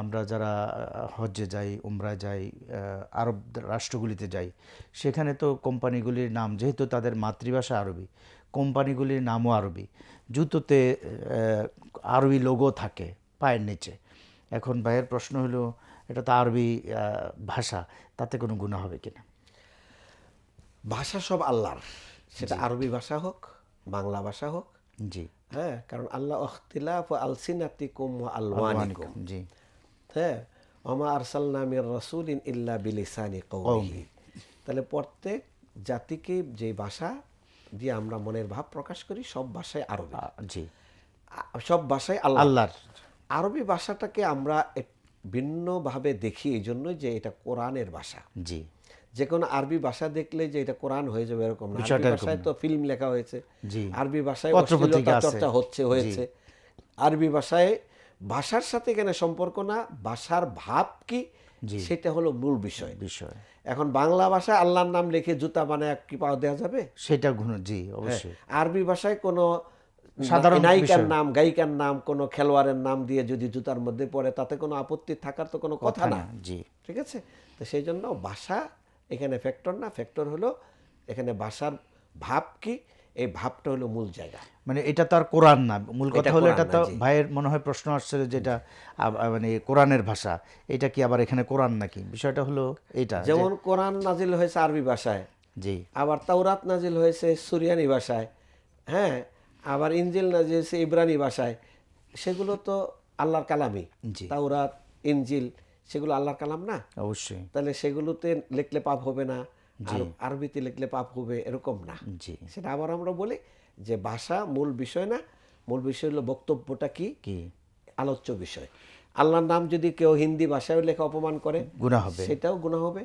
আমরা যারা হজ্জে যাই উমরায় যাই আরব রাষ্ট্রগুলিতে যাই সেখানে তো কোম্পানিগুলির নাম যেহেতু তাদের মাতৃভাষা আরবি কোম্পানিগুলির নামও আরবি জুতোতে আরবি লোগো থাকে পায়ের নিচে। এখন ভাইয়ের প্রশ্ন হলো এটা তো আরবি ভাষা তাতে কোনো গুণা হবে কিনা? ভাষা সব আল্লাহর সেটা আরবি ভাষা হোক বাংলা ভাষা হোক জি। হ্যাঁ কারণ আল্লাহ অখতিলাফ আলসিনাতিকুম আলওয়ানিকুম। জি। হ্যাঁ ইল্লা বিলিসানি তাহলে প্রত্যেক জাতিকে যে ভাষা দিয়ে আমরা মনের ভাব প্রকাশ করি সব ভাষায় আরবি। জি। সব ভাষায় আল্লাহ। আল্লাহর। আরবি ভাষাটাকে আমরা ভিন্নভাবে দেখি এই জন্যই যে এটা কোরআনের ভাষা। জি। যে কোনো আরবি ভাষা দেখলে যে এটা কোরআন হয়ে যাবে এরকম না। আরবি ভাষায় তো ফিল্ম লেখা হয়েছে। আরবি ভাষায় চর্চা হচ্ছে হয়েছে। আরবি ভাষায় ভাষার সাথে এখানে সম্পর্ক না ভাষার ভাব কি? সেটা হলো মূল বিষয়। বিষয়। এখন বাংলা ভাষায় আল্লাহর নাম লিখে জুতা বানায় কি পাওয়া দেওয়া যাবে? সেটা জি অবশ্যই। আরবি ভাষায় কোনো সাধারণ নায়িকার নাম গায়িকার নাম কোনো খেলোয়াড়ের নাম দিয়ে যদি জুতার মধ্যে পড়ে তাতে কোনো আপত্তি থাকার তো কোনো কথা না। জি। ঠিক আছে? তো সেই জন্য ভাষা এখানে ফ্যাক্টর না ফ্যাক্টর হলো এখানে ভাষার ভাব কি? এই ভাবটা হলো মূল জায়গা। মানে এটা তো আর কোরআন না। মূল কথা হলো এটা তো ভাইয়ের মনে হয় প্রশ্ন আসছে যেটা মানে কোরআনের ভাষা এটা কি আবার এখানে কোরআন নাকি? বিষয়টা হলো এটা যেমন কোরআন নাজিল হয়েছে আরবি ভাষায় জি। আবার তাওরাত নাজিল হয়েছে সুরিয়ানি ভাষায় হ্যাঁ? আবার ইঞ্জিল নাজিল হয়েছে ইব্রানি ভাষায় সেগুলো তো আল্লাহর কালামই। জি। তাওরাত ইঞ্জিল সেগুলো আল্লাহর কালাম না? অবশ্যই। তাহলে সেগুলোতে লিখলে পাপ হবে না। আরবিতে লিখলে পাপ হবে এরকম না। সেটা আবার আমরা বলি যে ভাষা মূল বিষয় না। মূল বিষয় হলো বক্তব্যটা কি? কি? আলোচ্য বিষয়। আল্লাহর নাম যদি কেউ হিন্দি ভাষায় লেখা অপমান করে গুনাহ হবে। সেটাও গুণা হবে।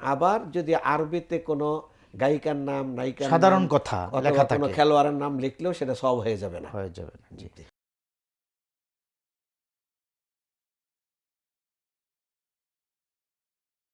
আবার যদি আরবিতে কোনো গায়িকার নাম নায়িকার সাধারণ কথা লেখা কোনো খেলোয়াড়ের নাম লিখলেও সেটা সব হয়ে যাবে না। হয়ে যাবে না জি।